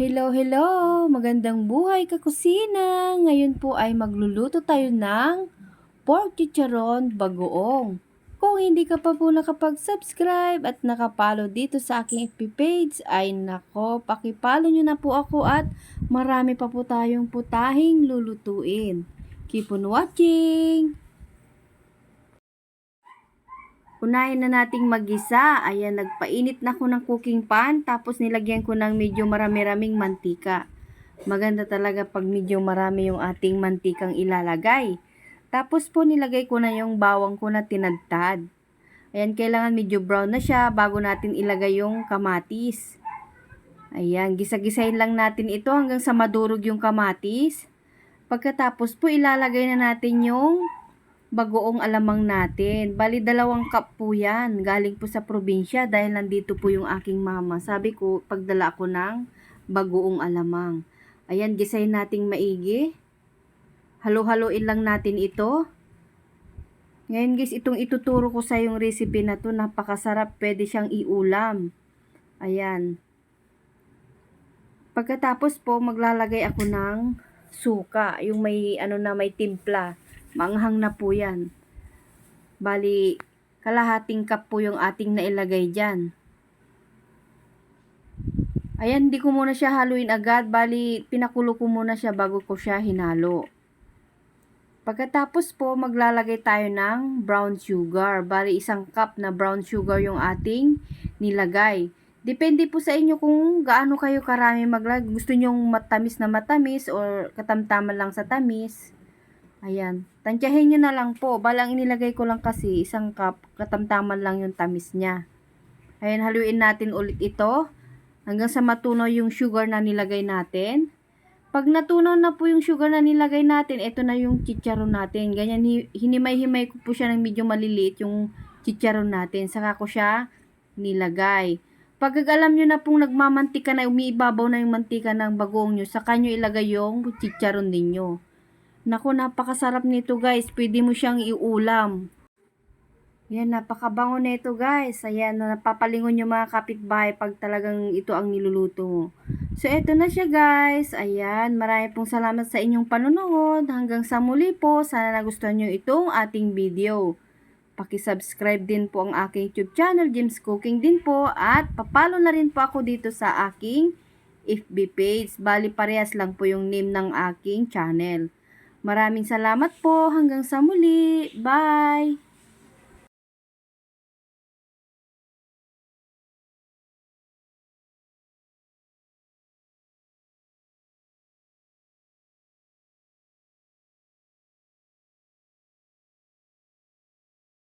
Hello, hello! Magandang buhay kakusina! Ngayon po ay magluluto tayo ng pork chicharon bagoong. Kung hindi ka pa po nakapag-subscribe at nakapalo dito sa aking FB page, ay nako, pakipalo nyo na po ako at marami pa po tayong putahing lulutuin. Keep on watching! Unahin na nating magisa. Ayan, nagpainit na ko ng cooking pan. Tapos nilagyan ko ng medyo marami-raming mantika. Maganda talaga pag medyo marami yung ating mantikang ilalagay. Tapos po nilagay ko na yung bawang ko na tinadtad. Ayan, kailangan medyo brown na siya bago natin ilagay yung kamatis. Ayan, gisa-gisahin lang natin ito hanggang sa madurog yung kamatis. Pagkatapos po ilalagay na natin yung bagoong alamang natin. Bali, dalawang cup po yan. Galing po sa probinsya dahil nandito po yung aking mama. Sabi ko, pagdala ako ng bagoong alamang. Ayan, gisayin nating maigi. Halo-haloin lang natin ito. Ngayon guys, itong ituturo ko sa yung recipe na to, napakasarap. Pwede siyang iulam. Ayan. Pagkatapos po, maglalagay ako ng suka. Yung may, ano na, may timpla. Manghang na po yan. Bali, kalahating cup po yung ating nailagay dyan. Ayan, hindi ko muna siya haluin agad. Bali, pinakulo ko muna siya bago ko siya hinalo. Pagkatapos po, maglalagay tayo ng brown sugar. Bali, isang cup na brown sugar yung ating nilagay. Depende po sa inyo kung gaano kayo karami maglag. Gusto nyong matamis na matamis or katamtaman lang sa tamis. Ayan. Tansyahin nyo na lang po. Balang inilagay ko lang kasi isang cup. Katamtaman lang yung tamis niya. Ayan, haluin natin ulit ito. Hanggang sa matunaw yung sugar na nilagay natin. Pag natunaw na po yung sugar na nilagay natin, ito na yung chicharon natin. Ganyan, hinimay-himay ko po siya ng medyo maliliit yung chicharon natin. Saka ko siya nilagay. Pag alam nyo na pong nagmamantika na, umiibabaw na yung mantika ng bagoong nyo, saka nyo ilagay yung chicharon ninyo. Naku, napakasarap nito guys. Pwede mo siyang iulam. Yan, napakabango nito guys. Ayan, napapalingon yung mga kapitbahay pag talagang ito ang niluluto mo. So, eto na siya guys. Ayan, marami pong salamat sa inyong panonood. Hanggang sa muli po, sana nagustuhan nyo itong ating video. Paki-subscribe din po ang aking YouTube channel, James Cooking din po. At papalo na rin po ako dito sa aking FB page. Bali, parehas lang po yung name ng aking channel. Maraming salamat po. Hanggang sa muli. Bye!